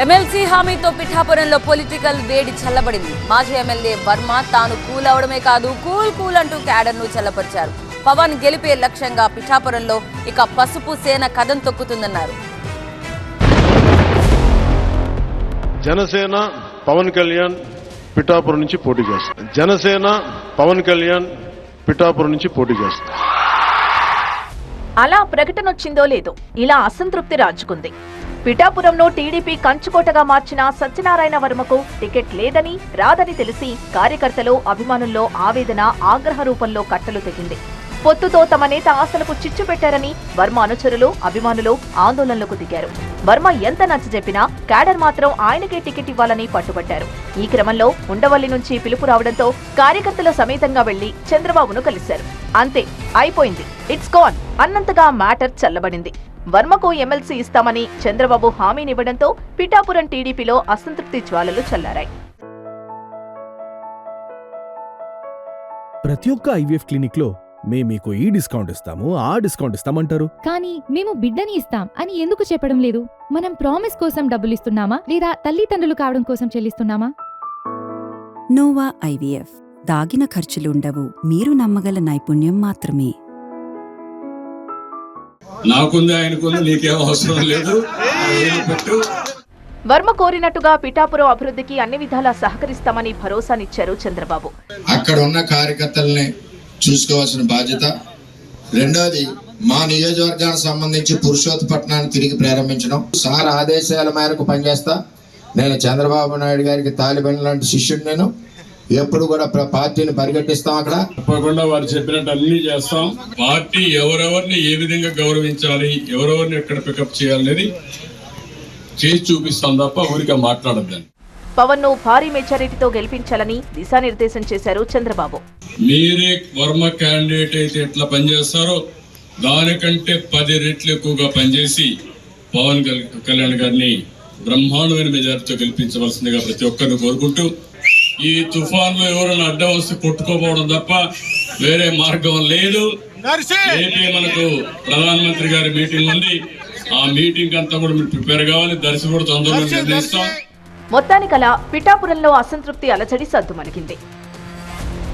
MLC హామీతో పిఠాపురంలో political వేడి చల్లబడింది. మాజీ ఎమ్మెల్యే వర్మ తాను కూల్ అవడమే కాదు కూల్ కూల్ అంటూ క్యాడర్ను చల్లపరిచారు. పవన్ గెలిపే లక్ష్యంగా పిఠాపురంలో ఇక పసుపు సేన కథం తొక్కుతుందన్నారు. జనసేన పవన్ కళ్యాణ్ పిఠాపురం నుంచి పోటీ చేస్తారు. జనసేన పవన్ కళ్యాణ్ పిఠాపురం నుంచి పోటీ చేస్తారు. అలా ప్రకటన వచ్చిందో లేదో ఇలా అసంతృప్తి రాజుకుంది. పిఠాపురంను టీడీపీ కంచుకోటగా మార్చిన సత్యనారాయణ వర్మకు టికెట్ లేదని రాదని తెలిసి కార్యకర్తలు అభిమానుల్లో ఆవేదన ఆగ్రహ రూపంలో కట్టలు తెగింది. పొత్తుతో తమ నేత ఆశలకు చిచ్చు పెట్టారని వర్మ అనుచరులు అభిమానులు ఆందోళనలకు దిగారు. వర్మ ఎంత నచ్చజెప్పినా క్యాడర్ మాత్రం ఆయనకే టికెట్ ఇవ్వాలని పట్టుబట్టారు. ఈ క్రమంలో ఉండవల్లి నుంచి పిలుపు రావడంతో కార్యకర్తల సమేతంగా వెళ్ళి చంద్రబాబును కలిశారు. అంతే అయిపోయింది. It's gone. అన్నంతగా మ్యాటర్ చల్లబడింది. వర్మకు ఎమ్మెల్సీ ఇస్తామని చంద్రబాబు హామీనివ్వడంతో పిఠాపురం టీడీపీలో అసంతృప్తి జ్వాలలు చల్లారాయి. ప్రతి ఒక్క ఐవీఎఫ్ క్లినిక్లో మేము మీకు ఈ డిస్కౌంట్ ఇస్తాము ఆ డిస్కౌంట్ ఇస్తామంటారు. కానీ మేము బిడ్డని ఇస్తాం అని ఎందుకు చెప్పడం లేదు? మనం ప్రామిస్ కోసం డబ్బులు ఇస్తున్నామా? లేదా తల్లిదండ్రులు కావడం కోసం చెల్లిస్తున్నామా? Nova IVF. దాగిన ఖర్చులుండవు మీరు నమ్మగల నైపుణ్యం మాత్రమే. నాకుంది ఆయనకుంది నీకేం అవసరం లేదు. పెట్టు. వర్మ కోరినట్టుగా పిఠాపురం అభివృద్ధికి అన్ని విధాలా సహకరిస్తామని భరోసానిచ్చారు చంద్రబాబు. అక్కడ ఉన్న కార్యకర్తల్ని చూసుకోవాల్సిన బాధ్యత. రెండోది మా నియోజకవర్గానికి సంబంధించి పురుషోత్పట్నాన్ని తిరిగి ప్రారంభించడం. సార్ ఆదేశాల మేరకు పనిచేస్తా. నేను చంద్రబాబు నాయుడు గారికి తాలిబన్ లాంటి శిష్యుడు నేను. ఎప్పుడు కూడా ప్ర- పార్టీని పరిగెట్టిస్తాం అక్కడ. తప్పకుండా వారు చెప్పినట్టు అన్ని చేస్తాం. పార్టీ ఎవరెవరిని ఏ విధంగా గౌరవించాలి ఎవరెవరిని ఎక్కడ పికప్ చేయాలనేది చేసి చూపిస్తాం తప్ప ఊరికే మాట్లాడద్దని పవన్ను భారీ మెజారిటీతో గెలిపించాలని దిశానిర్దేశం చేశారు చంద్రబాబు. మీరే వర్మ క్యాండిడేట్ అయితే ఎట్లా పనిచేస్తారో దానికంటే పది రెట్లు ఎక్కువగా పనిచేసి పవన్ కల్- కళ్యాణ్ గారిని బ్రహ్మాండమైన మెజారిటీతో గెలిపించవలసిందిగా ప్రతి ఒక్కరిని కోరుకుంటూ ఈ తుఫాన్లో ఎవరైనా అడ్డం వస్తే కొట్టుకోపోవడం తప్ప వేరే మార్గం లేదు. రేపే మనకు ప్రధానమంత్రి గారి మీటింగ్ ఉంది. ఆ మీటింగ్ అంతా కూడా మీరు ప్రిపేర్ కావాలి. దర్శి కూడా తొందరగా నిర్ణయిస్తాం. మొత్తానికలా పిఠాపురంలో అసంతృప్తి అలజడి సద్దుమణిగింది